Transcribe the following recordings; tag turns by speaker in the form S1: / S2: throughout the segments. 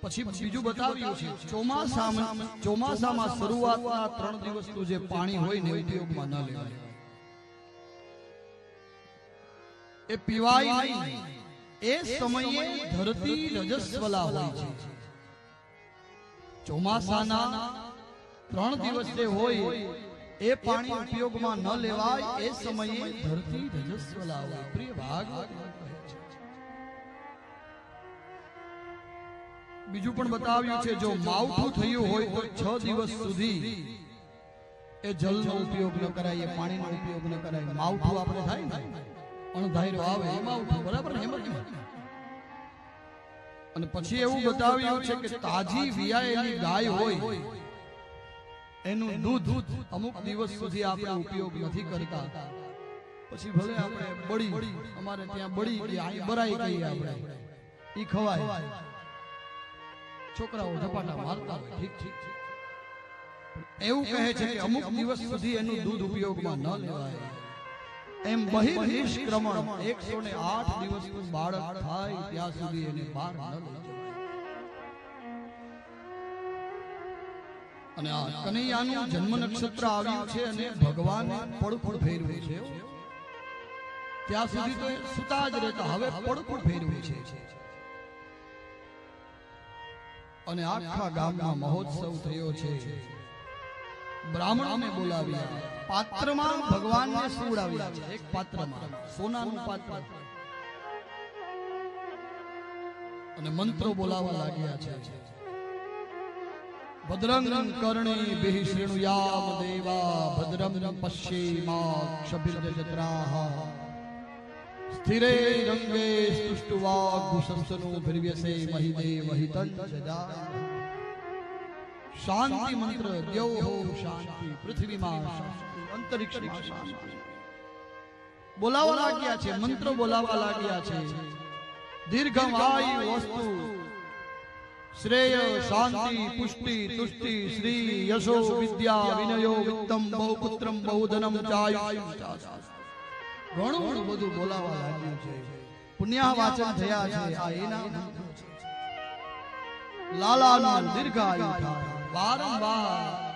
S1: પછી બીજું બતાવ્યું છે. ચોમાસામાં ચોમાસામાં શરૂઆતના ત્રણ દિવસનું જે પાણી હોય ને ઉપયોગમાં ન લેવાય. એ પીવાય નહીં. એ સમયે ધરતી રજસ્વલા હોય છે. ચોમાસાના ત્રણ દિવસ જે હોય એ પાણી ઉપયોગમાં ન લેવાય એ સમયે ધરતી રજસ્વલા હોય. પ્રિય ભાગવત કહે છે. બીજું પણ બતાવ્યું છે, જો માવઠું થયું હોય તો છ દિવસ સુધી એ જલનો ઉપયોગ ન કરાય, એ પાણીનો ઉપયોગ ન કરાય. માવઠું આપણે થાય ને, અણધાર્યો આવે, એ માવઠું, બરાબર ને એમ અને પછી એવું બતાવ્યું છે કે તાજી વિયાયેલી ગાય હોય, એનું દૂધ અમુક દિવસ સુધી આપણે ઉપયોગ નથી કરતા. પછી ભલે આપણે બળી, અમારે ત્યાં બળી ગઈ બરાઈ ગઈ આપણે, ઈ ખવાય. છોકરાઓ ઝપાટા મારતા હોય. ઠીક ઠીક એવું કહે છે કે અમુક દિવસ સુધી એનું દૂધ ઉપયોગમાં ન લેવાય. એમ બહિર્નિષ્ક્રમણ એકસો ને આઠ દિવસનું બાળક થાય ત્યાં સુધી એને બહાર ન અને આ કનૈયાનું જન્મ નક્ષત્ર આવ્યું છે અને ભગવાન પડખું ફેરવે છે. ત્યાં સુધી તો સુતા જ રહેતા હવે પડખું ફેરવે છે. અને આખા ગામમાં મહોત્સવ થયો છે. બ્રાહ્મણોને બોલાવ્યા. પાત્રમાં ભગવાનને સુવડાવ્યા. છે એક પાત્રમાં, સોનાનું પાત્ર. અને મંત્રો બોલાવા લાગ્યા છે. ભદ્રં કર્ણે બેહિ શૃણુયામ દેવા ભદ્રમ પશ્યેમાક્ષભિર્જત્રાહ સ્થિરે રંગે સ્તુષ્ટુવાગુશંસનો ભિર્વ્યસે મહિદેવ હિતં જજા શાંતિ મંત્ર દ્યો હો શાંતિ પૃથ્વીમાં શાંતિ અંતરિક્ષમાં શાંતિ બોલાવા લાગ્યા છે મંત્ર બોલાવા લાગ્યા છે દીર્ઘમાયુ વસ્તુ શ્રેય શાંતિ પુષ્ટિ તુષ્ટિ શ્રી યશો વિદ્યા વિનયો વિત્તમ બહુપુત્રમ બહુધનમ ચાયુ ઘણું બધું બોલાવા લાગ્યું છે. પુણ્યા વાચન થયા છે. આ એના છે. દીર્ઘાયુ વારંવાર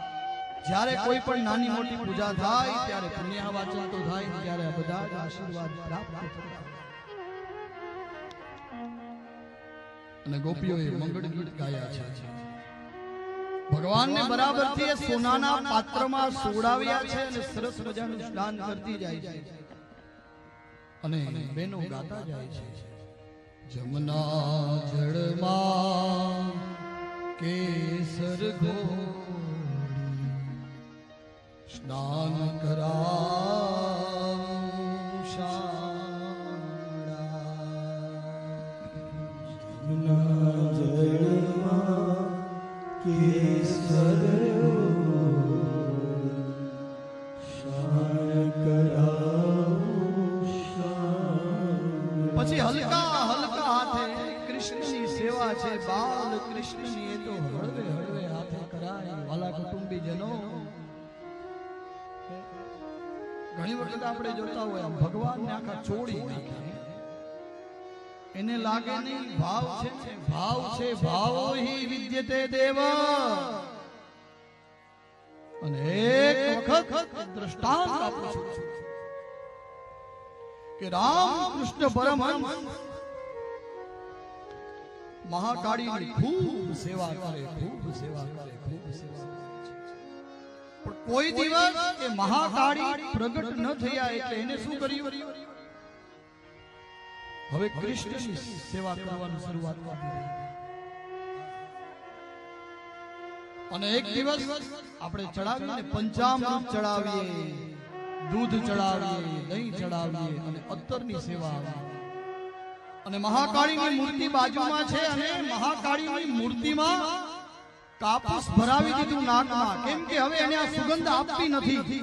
S1: જ્યારે કોઈ પણ નાની મોટી પૂજા થાય, ત્યારે પુણ્યા વાચન તો થાય ત્યારે બધા આશીર્વાદ પ્રાપ્ત થાય અને ગોપીઓએ મંગળ ગીત ગાયા છે. ભગવાનને બરાબરથી એ સોનાના પાત્રમાં સોડાવ્યા છે અને સરસ મજાનું સ્નાન કરતી જાય છે. અને બેનો ગાતા જાય છે. જમના જળમાં કેસર સ્નાન કરા પછી કૃષ્ણની છે બાલ કૃષ્ણની, એ તો હળવે હળવે હાથે કરાય વાલા કુટુંબીજનો. ઘણી વખત આપણે જોતા હોય ભગવાનને આખા છોડી નાખે. એને લાગે નહીં, ભાવ છે ભાવ છે, ભાવો હિ વિદ્યતે દેવ. અને એક વખત દ્રષ્ટાંત આપું છું. કે રામ કૃષ્ણ પરમહંસ મહાકાળીની ખૂબ સેવા કરે, ખૂબ સેવા કરે, ખૂબ સેવા પણ કોઈ દિવસ એ મહાકાળી પ્રગટ ન થયા એટલે એને શું કર્યું? હવે કૃષ્ણની સેવા કરવાની શરૂઆત કરી અને એક દિવસ આપણે ચડાવીને પંચામૃત ચડાવીએ, દૂધ ચડાવીએ, દહીં ચડાવીએ અને અત્તરની સેવા અને મહાકાળીની મૂર્તિ બાજુમાં છે અને મહાકાળીની મૂર્તિમાં કાપૂસ ભરાવી દીધું નાકમાં. કેમ કે હવે એને આ સુગંધ આપતી નથી.